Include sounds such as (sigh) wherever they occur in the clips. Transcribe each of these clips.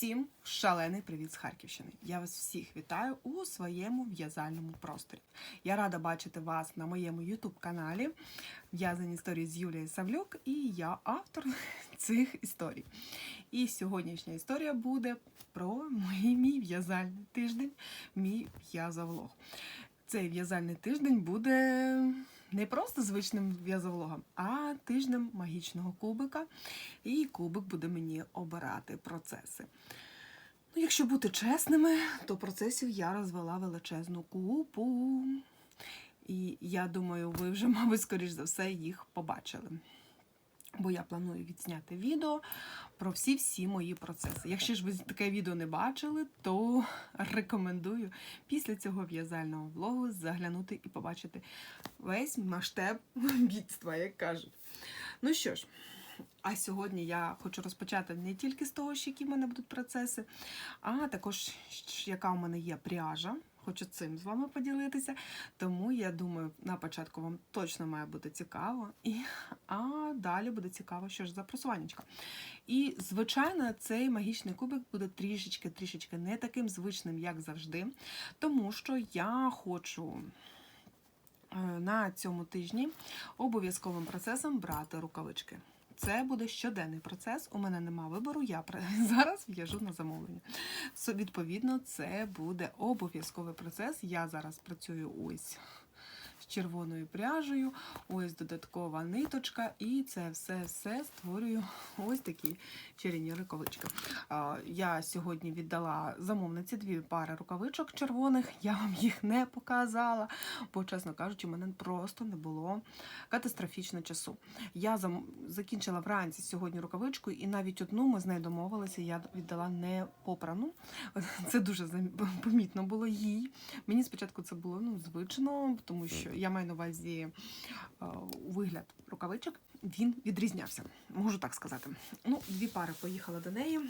Всім шалений привіт з Харківщини. Я вас всіх вітаю у своєму в'язальному просторі. Я рада бачити вас на моєму youtube каналі В'язані історії з Юлією Савлюк, і я автор (laughs) цих історій. І сьогоднішня історія буде про мій, мій в'язальний тиждень, мій в'язовлог. Цей в'язальний тиждень буде не просто звичним в'язовлогом, а тижнем магічного кубика. І кубик буде мені обирати процеси. Ну, якщо бути чесними, то процесів я розвела величезну купу. І я думаю, ви вже, мабуть, скоріш за все, їх побачили. Бо я планую відзняти відео про всі-всі мої процеси. Якщо ж ви таке відео не бачили, то рекомендую після цього в'язального влогу заглянути і побачити весь масштаб бідства, як кажуть. Ну що ж, а сьогодні я хочу розпочати не тільки з того, що які в мене будуть процеси, а також яка у мене є пряжа. Хочу цим з вами поділитися. Тому я думаю, на початку вам точно має бути цікаво. І, А далі буде цікаво, що ж за просуваннячка. І, звичайно, цей магічний кубик буде трішечки-трішечки не таким звичним, як завжди. Тому що я хочу е, на цьому тижні обов'язковим процесом брати рукавички. Це буде щоденний процес. У мене нема вибору. Я (laughs) зараз в'яжу на замовлення. Відповідно, це буде обов'язковий процес. Я зараз працюю ось з червоною пряжею, ось додаткова ниточка, і це все-все створюю (laughs) ось такі чарівні рукавички. Я сьогодні віддала замовниці дві пари рукавичок червоних. Я вам їх не показала, бо, чесно кажучи, у мене просто не було катастрофічно часу. Я закінчила вранці сьогодні рукавичку, і навіть одну ми з нею домовилися, я віддала не попрану. (laughs) Це дуже помітно було їй. Мені спочатку це було ну, звично, тому що я маю на увазі вигляд рукавичок, він відрізнявся, можу так сказати. Ну, Дві пари поїхала до неї.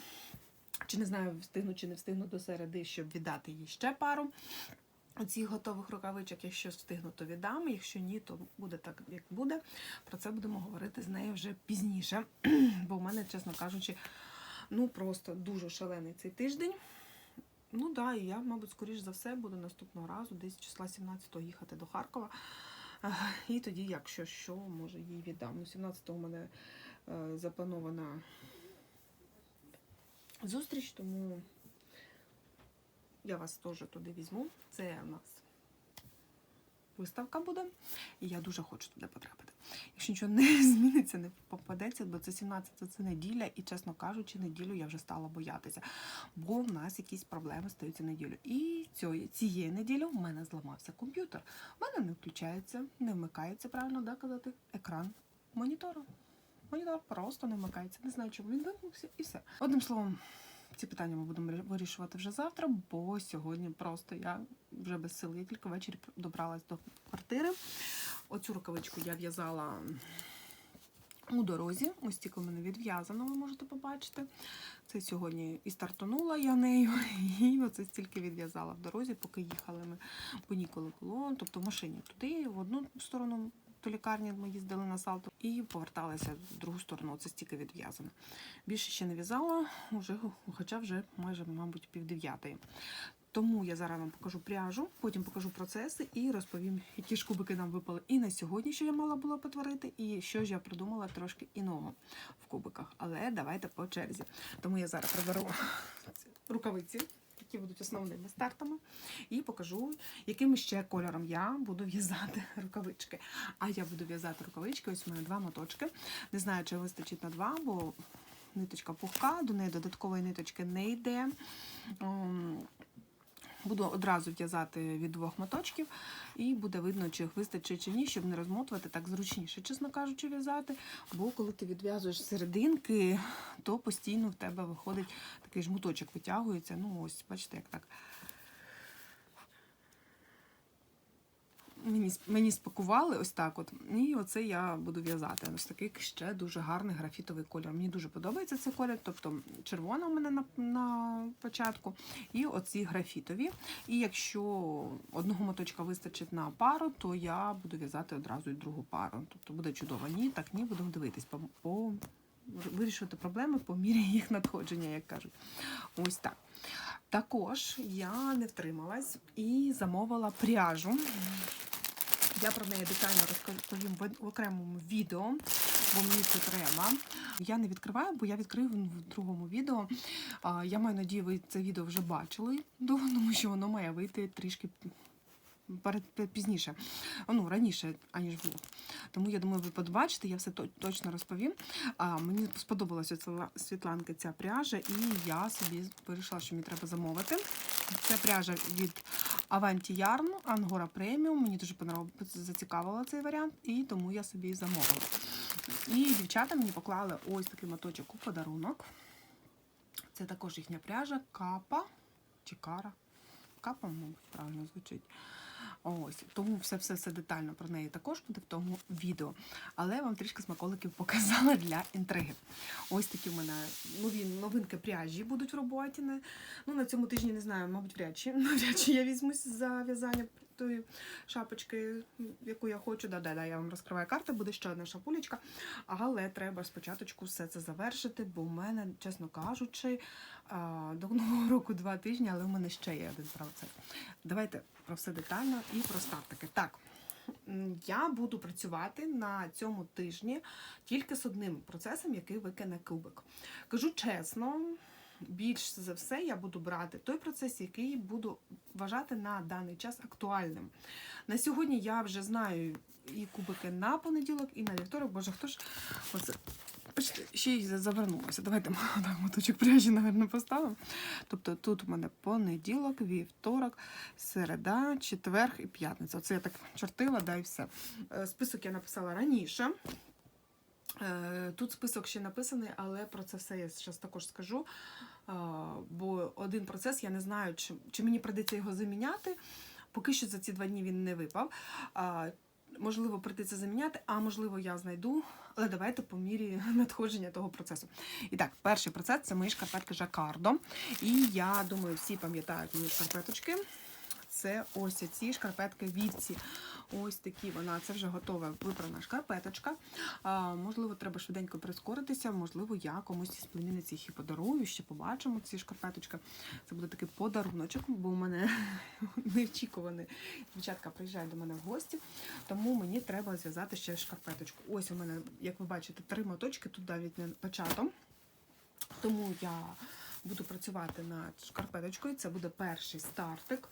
Чи не знаю, встигну чи не встигну до середи, щоб віддати їй ще пару. Оцих готових рукавичок, якщо встигну, то віддам. Якщо ні, то буде так, як буде. Про це будемо говорити з нею вже пізніше. (clears throat) Бо в мене, чесно кажучи, ну просто дуже шалений цей тиждень. Ну так, да, і я, мабуть, скоріш за все, буду наступного разу, десь числа 17-го їхати до Харкова. І тоді, якщо що, може їй віддам. Ну, 17-го у мене е, запланована зустріч, тому я вас теж туди візьму. Це у нас виставка буде, і я дуже хочу туди потрапити. Якщо нічого не (laughs) зміниться, не попадеться, бо це 17 це неділя, і, чесно кажучи, неділю я вже стала боятися, бо в нас якісь проблеми стаються неділю. І цієї, цієї неділі в мене зламався комп'ютер. У мене не включається, не вмикається, правильно да, казати, екран монітору. Монітор просто не вмикається. Не знаю, чому він вимкнувся, і все. Одним словом. Ці питання ми будемо вирішувати вже завтра, бо сьогодні просто я вже без сил. Я тільки ввечері добралась до квартири. Оцю рукавичку я в'язала у дорозі. Ось тільки в мене відв'язано, ви можете побачити. Це сьогодні і стартанула я нею, (laughs) і оце стільки відв'язала в дорозі, поки їхали ми, бо ніколи було. Тобто в машині туди, в одну сторону до лікарні ми їздили на Салту і поверталися в другу сторону. Це стільки відв'язано. Більше ще не в'язала, хоча вже майже, мабуть, півдев'ятої. Тому я зараз вам покажу пряжу, потім покажу процеси і розповім, які ж кубики нам випали і на сьогодні, що я мала було потворити, і що ж я придумала трошки іного в кубиках. Але давайте по черзі. Тому я зараз приберу рукавиці які будуть основними стартами, і покажу, яким ще кольором я буду в'язати (laughs) рукавички. А я буду в'язати рукавички, ось у мене два моточки. Не знаю, чи вистачить на два, бо ниточка пухка, до неї додаткової ниточки не йде. Буду одразу в'язати від двох моточків, і буде видно, чи їх вистачить чи ні, щоб не розмотувати так зручніше, чесно кажучи, в'язати. Бо коли ти відв'язуєш серединки, то постійно в тебе виходить такий жмуточок витягується. Ну, ось, бачите, як так. Мені мені спакували ось так от. І оце я буду в'язати. Ось такий ще дуже гарний графітовий кольор. Мені дуже подобається цей колір, тобто червона у мене на на початку, і оці графітові. І якщо одного моточка вистачить на пару, то я буду в'язати одразу і другу пару. Тобто буде чудово. Ні, так ні, будемо дивитись по, по вирішувати проблеми по мірі їх надходження, як кажуть. Ось так. Також я не втрималась і замовила пряжу. Я про неї детально розповім в окремому відео, бо мені це треба. Я не відкриваю, бо я відкрию в другому відео. Я маю надію, ви це відео вже бачили, (laughs) тому що воно має вийти трішки пізніше, ну раніше, аніж було. Тому я думаю, ви побачите, я все точно розповім. А, мені сподобалася ця Світланки ця пряжа, і я собі вирішила, що мені треба замовити. Це пряжа від Avanti Yarn Angora Premium. Мені дуже зацікавила цей варіант, і тому я собі замовила. І дівчата мені поклали ось такий моточок у подарунок. Це також їхня пряжа, капа чи кара. Капа, мабуть, правильно звучить. Ось, тому все, все, детально про неї також буде в тому відео. Але я вам трішки смаколиків показала для інтриги. Ось такі в мене нові новинки пряжі будуть в роботі. Ну, на цьому тижні не знаю, мабуть, вряд чи, (laughs) навряд чи я візьмусь за в'язання тої шапочки, яку я хочу. Да-да-да, я вам розкриваю карти, буде ще одна шапулечка. Але треба спочатку все це завершити, бо в мене, чесно кажучи, до нового року два тижні, але в мене ще є один процес. Давайте про все детально і про стартики. Так. Я буду працювати на цьому тижні тільки з одним процесом, який викине кубик. Кажу чесно, більш за все я буду брати той процес, який буду вважати на даний час актуальним. На сьогодні я вже знаю і кубики на понеділок, і на вівторок. Боже, хто ж оце Бачите, ще й завернулася. Давайте (laughs) так, моточок пряжі, напевно, поставимо. Тобто тут у мене понеділок, вівторок, середа, четвер і п'ятниця. Оце я так чортила, да і все. Е, Список я написала раніше. Е, Тут список ще написаний, але про це все я зараз також скажу. Е, Бо один процес я не знаю, чи, чи мені прийдеться його заміняти. Поки що за ці два дні він не випав. Можливо, прийдеться заміняти, а можливо, я знайду. Але давайте по мірі (laughs) надходження того процесу. І так, перший процес це мої шкарпетки Жакардо. І я думаю, всі пам'ятають мої шкарпеточки. Це ось ці шкарпетки Вівці. Ось такі вона. Це вже готова випрана шкарпеточка. А, можливо, треба швиденько прискоритися. Можливо, я комусь із племінниць їх і подарую. Ще побачимо ці шкарпеточки. Це буде такий подаруночок, бо у мене (laughs) неочікуваний. Дівчатка приїжджають до мене в гості, тому мені треба зв'язати ще шкарпеточку. Ось у мене, як ви бачите, три моточки, тут навіть не початом. Тому я буду працювати над шкарпеточкою. Це буде перший стартик.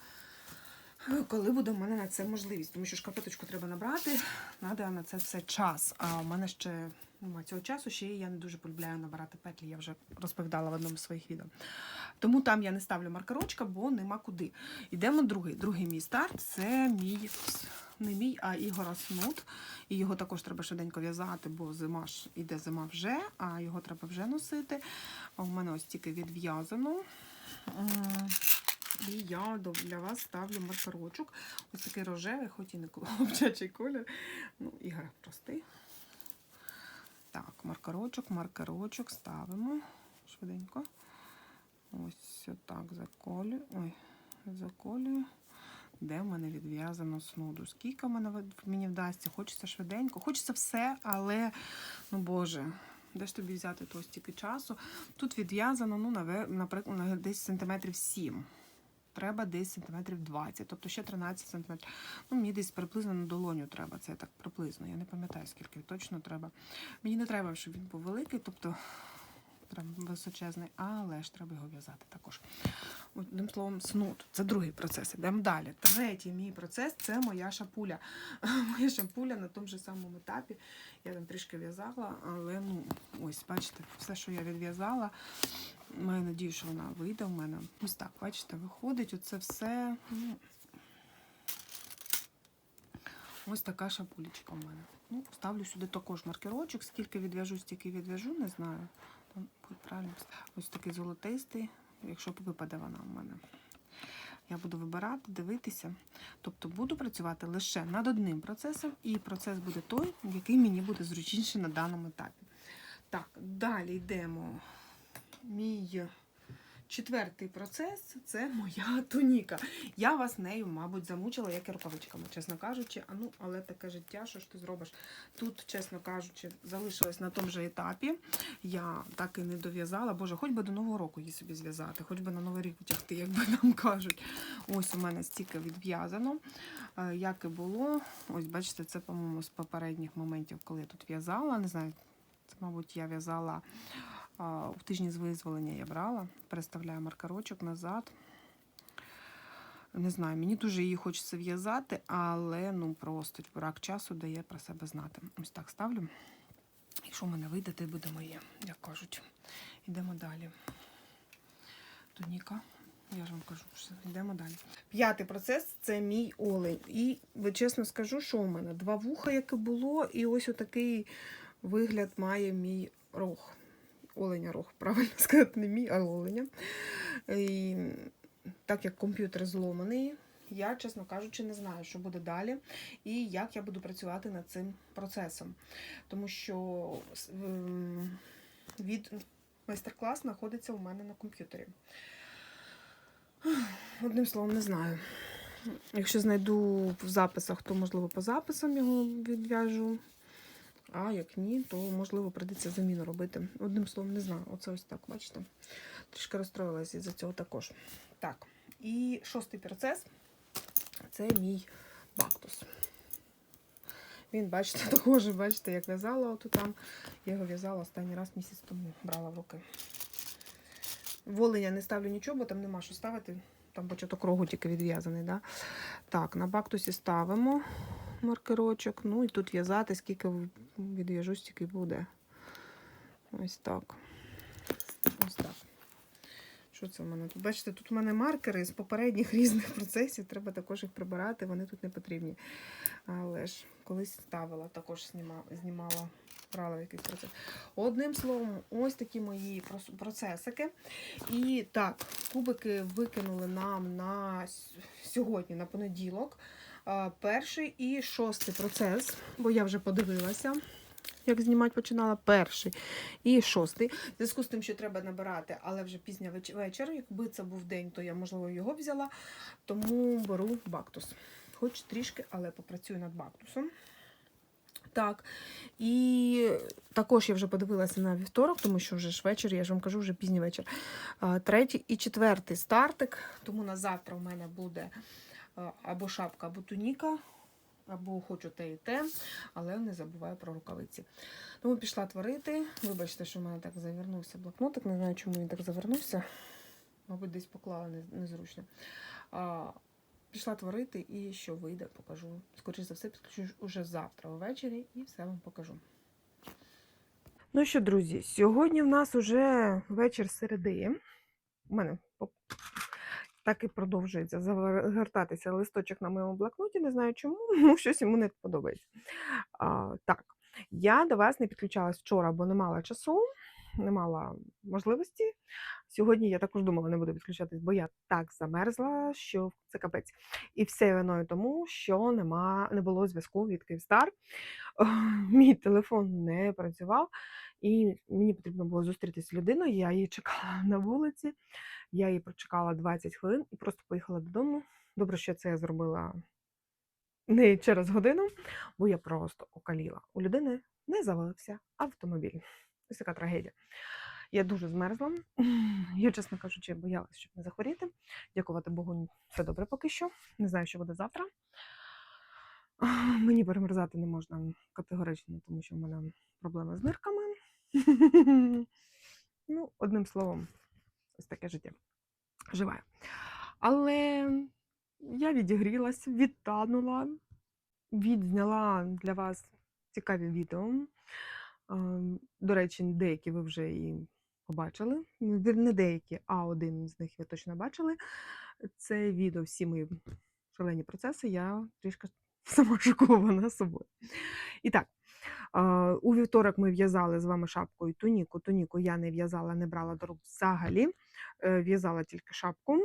Коли буде в мене на це можливість, тому що шкарпеточку треба набрати, треба на це все час. А у мене ще немає цього часу, ще я не дуже полюбляю набирати петлі, я вже розповідала в одному з своїх відео. Тому там я не ставлю маркерочка, бо нема куди. Йдемо другий. Другий мій старт це мій не мій, а Ігора Снут. І його також треба швиденько в'язати, бо зима ж іде зима вже, а його треба вже носити. А у мене ось тільки відв'язано. І я для вас ставлю маркерочок. Ось такий рожевий, хоч і не хлопчачий (laughs) колір. Ну, Ігор простий. Так, маркерочок, маркерочок ставимо швиденько. Ось отак заколюю. Ой, заколюю. Де в мене відв'язано снуду? Скільки мене мені вдасться? Хочеться швиденько. Хочеться все, але, ну Боже, де ж тобі взяти того стільки часу? Тут відв'язано, ну, наприклад, десь сантиметрів 7. Треба десь сантиметрів 20, тобто ще 13 сантиметрів. Ну, мені десь приблизно на долоню треба. Це так приблизно. Я не пам'ятаю, скільки точно треба. Мені не треба, щоб він був великий, тобто прям височезний, але ж треба його в'язати також. Одним словом, снуд. Це другий процес. Йдемо далі. Третій мій процес це моя шапуля. (laughs) Моя шапуля на тому ж самому етапі. Я там трішки в'язала, але ну, ось, бачите, все, що я відв'язала. Маю надію, що вона вийде в мене. Ось так, бачите, виходить. Оце все. Ну, ось така шапулечка в мене. Ну, ставлю сюди також маркерочок. Скільки відв'яжу, стільки відв'яжу, не знаю. Там буде правильно. Ось такий золотистий, якщо випаде вона в мене. Я буду вибирати, дивитися. Тобто буду працювати лише над одним процесом, і процес буде той, який мені буде зручніше на даному етапі. Так, далі йдемо. Мій Четвертий процес це моя (laughs) туніка. Я вас нею, мабуть, замучила, як і рукавичками, чесно кажучи. А ну, але таке життя, що ж ти зробиш? Тут, чесно кажучи, залишилась на тому же етапі. Я так і не дов'язала. Боже, хоч би до Нового року її собі зв'язати, хоч би на Новий рік втягти, як би нам кажуть. Ось у мене стільки відв'язано. Е, Як і було. Ось, бачите, це, по-моєму, з попередніх моментів, коли я тут в'язала. Не знаю, це, мабуть, я в'язала. В тижні з визволення я брала, переставляю маркерочок назад. Не знаю, мені дуже її хочеться в'язати, але ну просто брак часу дає про себе знати. Ось так ставлю. Якщо в мене вийде, то буде моє, як кажуть. Йдемо далі. Туніка. Я ж вам кажу, що йдемо далі. П'ятий процес це мій олень. І чесно скажу, що у мене два вуха, яке було, і ось отакий вигляд має мій рог оленя рог, (laughs) правильно сказати, не мій, а оленя. І, так як комп'ютер зломаний, я, чесно кажучи, не знаю, що буде далі і як я буду працювати над цим процесом. Тому що від майстер-клас знаходиться у мене на комп'ютері. Одним словом, не знаю. Якщо знайду в записах, то можливо по записам його відв'яжу. А як ні, то можливо прийдеться заміну робити. Одним словом, не знаю. Оце ось так, бачите? Трішки розстроїлася із-за цього також. Так, і шостий процес це мій бактус. Він, бачите, (laughs) також, бачите, як в'язала отут там. Я його в'язала останній раз місяць тому брала в руки. Воленя не ставлю нічого, бо там нема що ставити. Там початок рогу тільки відв'язаний. Да? Так, на бактусі ставимо маркерочок. Ну і тут в'язати, скільки відв'яжу, стільки буде. Ось так. Ось так. Що це в мене тут? Бачите, тут у мене маркери з попередніх (laughs) різних процесів. Треба також їх прибирати, вони тут не потрібні. Але ж колись ставила, також знімала брала якийсь процес. Одним словом, ось такі мої процесики. І так, кубики викинули нам на сьогодні, на понеділок. Перший і шостий процес, бо я вже подивилася, як знімати починала. Перший і шостий. В зв'язку з тим, що треба набирати, але вже пізня вечір. Якби це був день, то я, можливо, його взяла. Тому беру бактус. Хоч трішки, але попрацюю над бактусом. Так, і також я вже подивилася на вівторок, тому що вже ж вечір, я ж вам кажу, вже пізній вечір. Третій і четвертий стартик, тому на завтра у мене буде або шапка, або туніка, або хочу те і те, але не забуваю про рукавиці. Тому пішла творити. Вибачте, що в мене так завернувся блокнотик, не знаю, чому він так завернувся. Мабуть, десь поклала незручно. А, пішла творити і що вийде, покажу. Скоріше за все, підключу уже завтра ввечері і все вам покажу. Ну що, друзі, сьогодні в нас уже вечір середи. У мене так і продовжується загортатися листочок на моєму блокноті. Не знаю чому, (laughs) ну щось йому не подобається. А, так, я до вас не підключалась вчора, бо не мала часу, не мала можливості. Сьогодні я також думала, не буду відключатись, бо я так замерзла, що це капець. І все виною тому, що нема, не було зв'язку від Київстар. (laughs) Мій телефон не працював, і мені потрібно було зустрітися з людиною. Я її чекала (laughs) на вулиці. Я її прочекала 20 хвилин і просто поїхала додому. Добре, що це я зробила не через годину, бо я просто окаліла. У людини не завалився автомобіль. Ось така трагедія. Я дуже змерзла. (clears throat) Я, чесно кажучи, боялась, щоб не захворіти. Дякувати Богу, все добре поки що. Не знаю, що буде завтра. Мені перемерзати не можна категорично, тому що в мене проблеми з нирками. (laughs) Ну, одним словом, ось таке життя. Живе. Але я відігрілась, відтанула, відзняла для вас цікаві відео. До речі, деякі ви вже і побачили. Не деякі, а один з них ви точно бачили. Це відео всі мої шалені процеси. Я трішки (laughs) сама шокована собою. І так, у вівторок ми в'язали з вами шапкою туніку. Туніку я не в'язала, не брала до рук взагалі. Е, В'язала тільки шапку.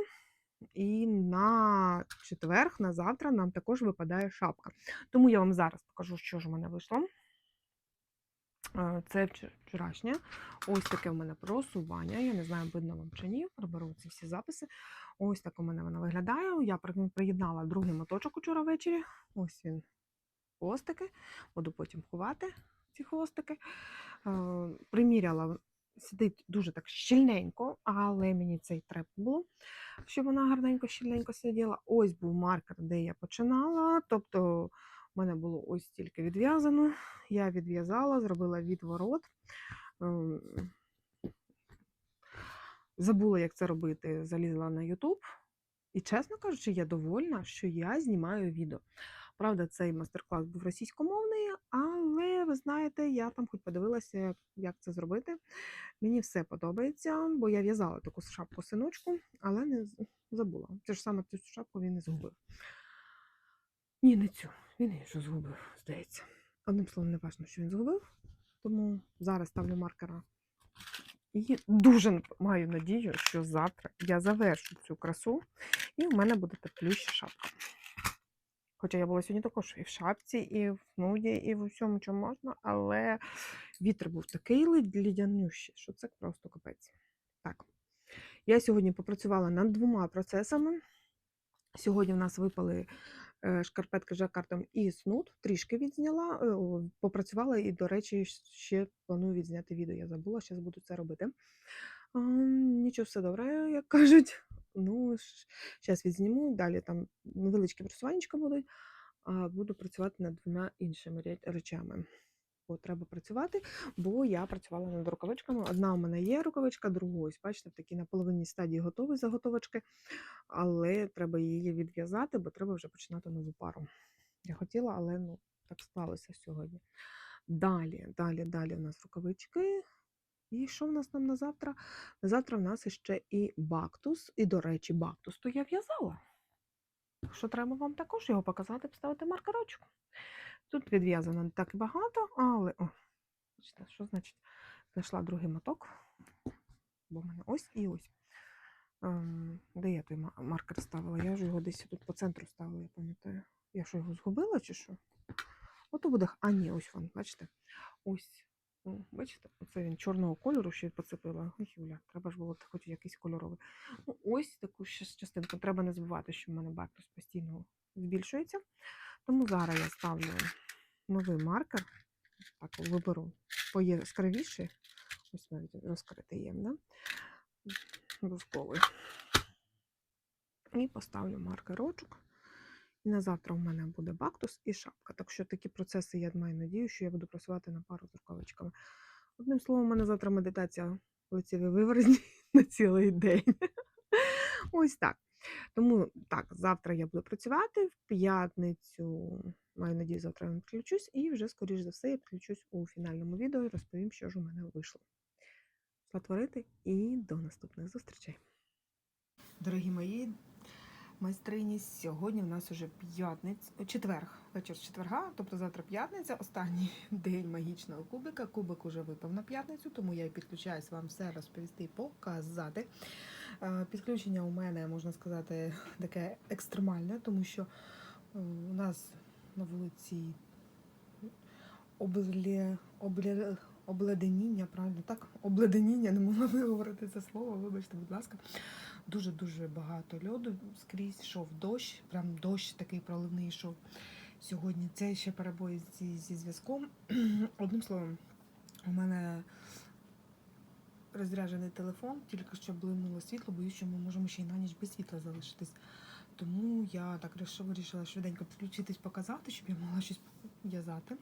І на четверг, на завтра, нам також випадає шапка. Тому я вам зараз покажу, що ж у мене вийшло. Е, Це вчорашнє. Ось таке в мене просування. Я не знаю, видно вам чи ні. Приберу ці всі записи. Ось так у мене вона виглядає. Я приєднала другий моточок учора ввечері. Ось він. Хвостики. Буду потім ховати ці хвостики. Е, Приміряла. Сидить дуже так щільненько, але мені цей треба було, щоб вона гарненько, щільненько сиділа. Ось був маркер, де я починала. Тобто, у мене було ось тільки відв'язано. Я відв'язала, зробила відворот. Ем, Забула, як це робити, залізла на YouTube. І, чесно кажучи, я довольна, що я знімаю відео. Правда, цей майстер-клас був російськомовний, але ви знаєте, я там хоч подивилася, як- це зробити. Мені все подобається, бо я в'язала таку шапку синочку, але не забула. Це ж саме цю шапку він не згубив. Ні, не цю. Він іншу згубив, здається. Одним словом, не важливо, що він згубив. Тому зараз ставлю маркера. І дуже маю надію, що завтра я завершу цю красу, і в мене буде теплюща шапка. Хоча я була сьогодні також і в шапці, і в нуді, і в усьому, чому можна, але вітер був такий лідянющий, що це просто капець. Так. Я сьогодні попрацювала над двома процесами. Сьогодні в нас випали е, шкарпетки жакартом і снуд, трішки відзняла, е, попрацювала і, до речі, ще планую відзняти відео. Я забула, зараз буду це робити. Нічого, все добре, як кажуть. Ну, зараз відзніму, далі там невеличкі просуваннячка будуть, а буду працювати над двома іншими речами. Бо треба працювати, бо я працювала над рукавичками. Одна у мене є рукавичка, другу, ось, бачите, в такій на половині стадії готові заготовочки, але треба її відв'язати, бо треба вже починати нову пару. Я хотіла, але ну, так склалося сьогодні. Далі, далі, далі у нас рукавички. І що в нас там на завтра? На завтра в нас іще і бактус. І, до речі, бактус то я в'язала. Що треба вам також його показати, поставити маркерочку. Тут відв'язано не так багато, але о, що значить? Знайшла другий моток, бо в мене ось і ось. Ем, де я той маркер ставила? Я ж його десь тут по центру ставила, я пам'ятаю. Я що його згубила чи що? Ото буде. А, ні, ось він, бачите? Ось. О, бачите, оце він чорного кольору ще поцепила. Ой, Юля, треба ж було хоч якийсь кольоровий. Ну, ось таку частинку. Треба не забувати, що в мене бактус постійно збільшується. Тому зараз я ставлю новий маркер. Так, виберу пояскравіший. Ось навіть розкритий є, да? Бузковий. І поставлю маркерочок. На завтра у мене буде бактус і шапка. Так що такі процеси я маю надію, що я буду працювати на пару з рукавичками. Одним словом, у мене завтра медитація лицеві виворотні (laughs) на цілий день. Ось так. Тому так, завтра я буду працювати, в п'ятницю, маю надію, завтра я відключусь, і вже, скоріш за все, я підключусь у фінальному відео і розповім, що ж у мене вийшло. Творити і до наступних зустрічей. Дорогі мої майстрині, сьогодні в нас уже п'ятниця, четверг, вечір з четверга, тобто завтра п'ятниця, останній (laughs) день магічного кубика. Кубик уже випав на п'ятницю, тому я підключаюсь вам все розповісти і показати. Е, Підключення у мене, можна сказати, таке екстремальне, тому що е, у нас на вулиці обле, обле, обледеніння, правильно так? Обледеніння, не могла (laughs) виговорити це слово, вибачте, будь ласка. Дуже-дуже багато льоду скрізь йшов дощ, прям дощ такий проливний йшов сьогодні. Це ще перебої зі, зі зв'язком. (clears throat) Одним словом, у мене розряджений телефон, тільки що блимнуло світло, боюсь, що ми можемо ще й на ніч без світла залишитись. Тому я так вирішила швиденько підключитись, показати, щоб я могла щось в'язати.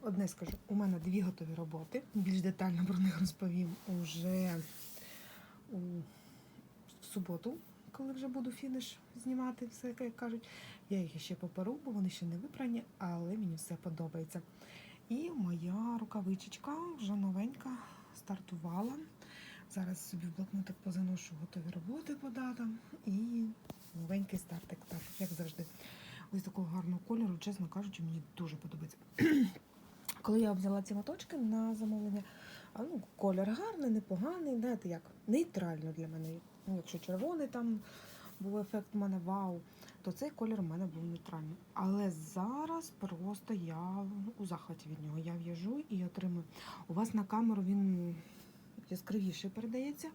Одне скажу, у мене дві готові роботи. Більш детально про них розповім уже у суботу, коли вже буду фініш знімати, все як кажуть. Я їх ще поперу, бо вони ще не випрані, але мені все подобається. І моя рукавичечка вже новенька стартувала. Зараз собі в блокнотик позаношу готові роботи по датам і новенький стартик, так, як завжди. Ось такого гарного кольору, чесно кажучи, мені дуже подобається. (clears throat) Коли я взяла ці моточки на замовлення, а, ну, колір гарний, непоганий, знаєте, як нейтрально для мене. Ну, якщо червоний там був ефект в мене вау, то цей колір у мене був нейтральний. Але зараз просто я у захваті від нього. Я в'яжу і отримую. У вас на камеру він яскравіше передається.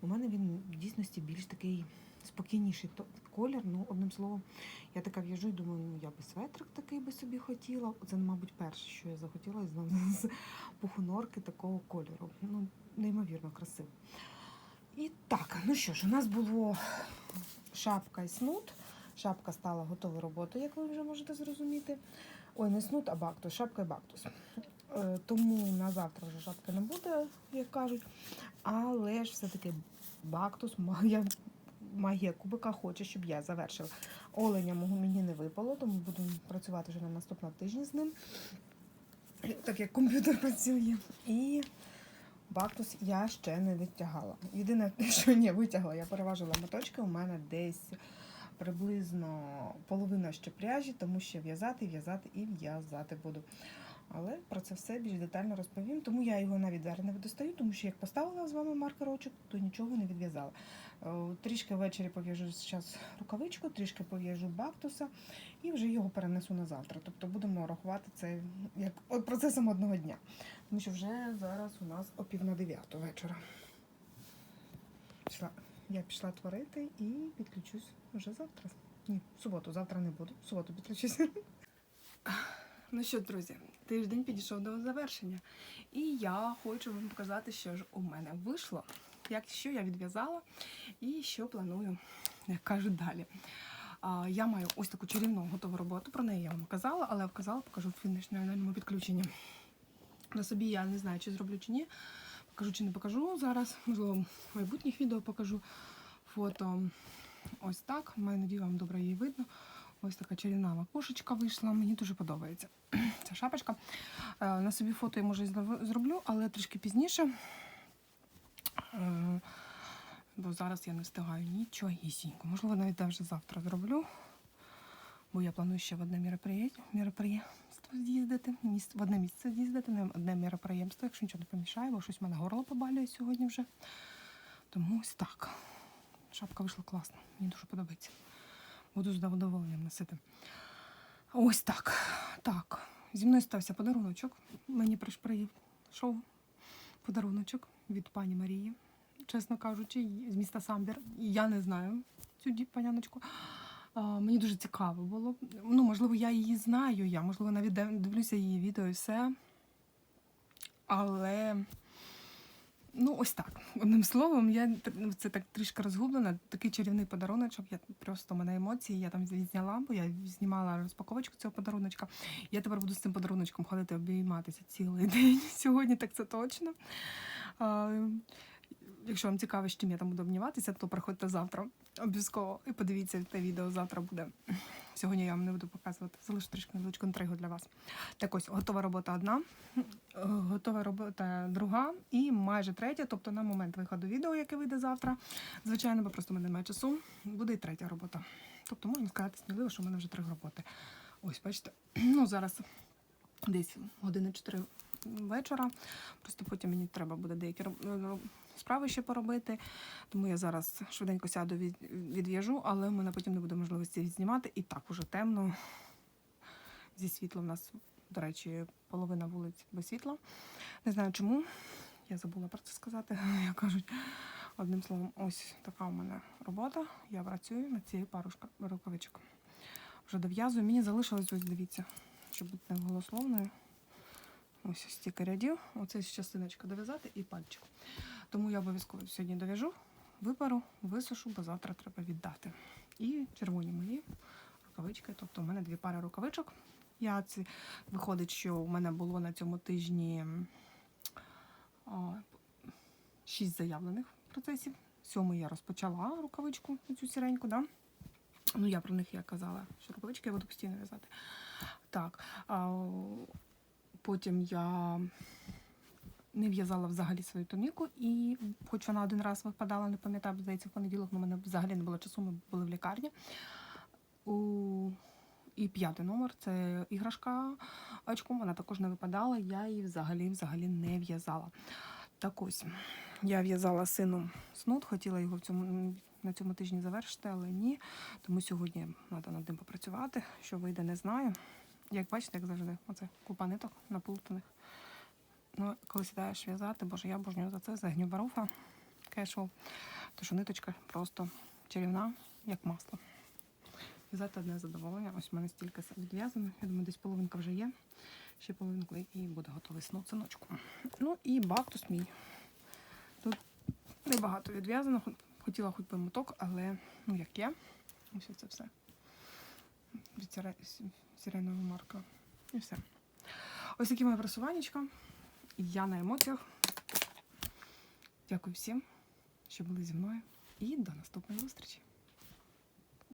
У мене він в дійсності більш такий спокійніший колір. Ну, одним словом, я така в'яжу і думаю, ну я би светрик такий би собі хотіла. Це, мабуть, перше, що я захотіла (laughs) з- пухунорки такого кольору. Ну, неймовірно красиво. І так, ну що ж, у нас було шапка і снуд. Шапка стала готова роботи, як ви вже можете зрозуміти. Ой, не снуд, а бактус. Шапка і бактус. Е, Тому на завтра вже шапки не буде, як кажуть. Але ж все-таки бактус, магія, магія кубика хоче, щоб я завершила. Оленя мого мені не випало, тому буду працювати вже на наступному тижні з ним. Так як комп'ютер працює. І бактус я ще не витягала. Єдине, (laughs) що ні, витягла, я переважила моточки. У мене десь приблизно половина ще пряжі, тому що в'язати, в'язати і в'язати буду. Але про це все більш детально розповім. Тому я його навіть зараз не видостаю, тому що як поставила з вами маркерочок, то нічого не відв'язала. Е, Трішки ввечері пов'яжу зараз рукавичку, трішки пов'яжу бактуса і вже його перенесу на завтра. Тобто будемо рахувати це як процесом одного дня. Тому що вже зараз у нас о пів на дев'яту вечора. Пішла, я пішла творити і підключусь вже завтра. Ні, в суботу, завтра не буду. В суботу підключусь. (laughs) Ну що, друзі, тиждень підійшов до завершення. І я хочу вам показати, що ж у мене вийшло, як що я відв'язала і що планую, як кажуть, далі. Я маю ось таку чарівну готову роботу. Про неї я вам казала, але вказала, покажу в фінішному підключенні. На собі я не знаю, чи зроблю чи ні. Покажу чи не покажу зараз. Можливо, в майбутніх відео покажу фото. Ось так. Маю надію, вам добре її видно. Ось така чарівна макушечка вийшла. Мені дуже подобається (clears throat) ця шапочка. Е, На собі фото я може зроблю, але трішки пізніше. Е, Бо зараз я не встигаю нічогісінько. Можливо, навіть вже завтра зроблю. Бо я планую ще в одне мероприємство з'їздити. В одне місце з'їздити, не одне мероприємство, якщо нічого не помішає, бо щось в мене горло побалює сьогодні вже. Тому ось так. Шапка вийшла класна. Мені дуже подобається. Буду з задоволенням носити. Ось так. Так. Зі мною стався подаруночок. Мені прийшов подаруночок від пані Марії, чесно кажучи, з міста Самбір. Я не знаю цю паняночку. Мені дуже цікаво було. Ну, можливо, я її знаю, я, можливо, навіть дивлюся її відео і все. Але. Ну, ось так. Одним словом, я ну, це так трішки розгублена. Такий чарівний подаруночок. Я просто у мене емоції, я там відзняла, бо я знімала розпаковочку цього подаруночка. Я тепер буду з цим подаруночком ходити обійматися цілий день. (laughs) Сьогодні так це точно. А, якщо вам цікаво, з чим я там буду обніматися, то приходьте завтра. Обов'язково і подивіться те відео завтра буде. Сьогодні я вам не буду показувати. Залишу трішки невеличку інтригу для вас. Так ось, готова робота одна, е, готова робота друга і майже третя. Тобто на момент виходу відео, яке вийде завтра, звичайно, бо просто в мене немає часу, буде і третя робота. Тобто можна сказати сміливо, що в мене вже три роботи. Ось, бачите, (clears throat) ну зараз десь години 4 вечора. Просто потім мені треба буде деякі е, справи ще поробити. Тому я зараз швиденько сяду відв'яжу, але в мене потім не буде можливості відзнімати. І так уже темно. Зі світлом у нас, до речі, половина вулиць без світла. Не знаю чому. Я забула про це сказати, (laughs) як кажуть. Одним словом, ось така у мене робота. Я працюю над цією парою рукавичок. Вже дов'язую. Мені залишилось, ось дивіться, щоб бути не голословною. Ось стільки рядів. Оце частиночка дов'язати і пальчик. Тому я обов'язково сьогодні дов'яжу, випару, висушу, бо завтра треба віддати. І червоні мої рукавички. Тобто у мене дві пари рукавичок. Я ці виходить, що у мене було на цьому тижні а, шість заявлених процесів. Сьомий я розпочала рукавичку цю сіреньку, да? Ну, я про них я казала, що рукавички я буду постійно в'язати. Так. А, потім я не в'язала взагалі свою томіку, і хоч вона один раз випадала, не пам'ятаю, здається, в понеділок, в мене взагалі не було часу, ми були в лікарні. У... І п'ятий номер це іграшка очком, вона також не випадала, я її взагалі взагалі не в'язала. Так ось, я в'язала сину снуд, хотіла його в цьому на цьому тижні завершити, але ні. Тому сьогодні треба над ним попрацювати. Що вийде, не знаю. Як бачите, як завжди, оце купа ниток наплутаних. Ну, коли сідаєш в'язати, боже, я обожнюю за це, за гнюбаруфа кешел. То що ниточка просто чарівна, як масло. В'язати одне задоволення. Ось в мене стільки відв'язано. Я думаю, десь половинка вже є. Ще половинку і буде готовий снуд синочку. Ну і бактус мій. Тут небагато відв'язано. Хотіла хоч би моток, але ну як є. Ось це все. Від сіре- сі- сіреного марка. І все. Ось такі моє просуваннячка. Я на емоціях. Дякую всім, що були зі мною. І до наступної зустрічі.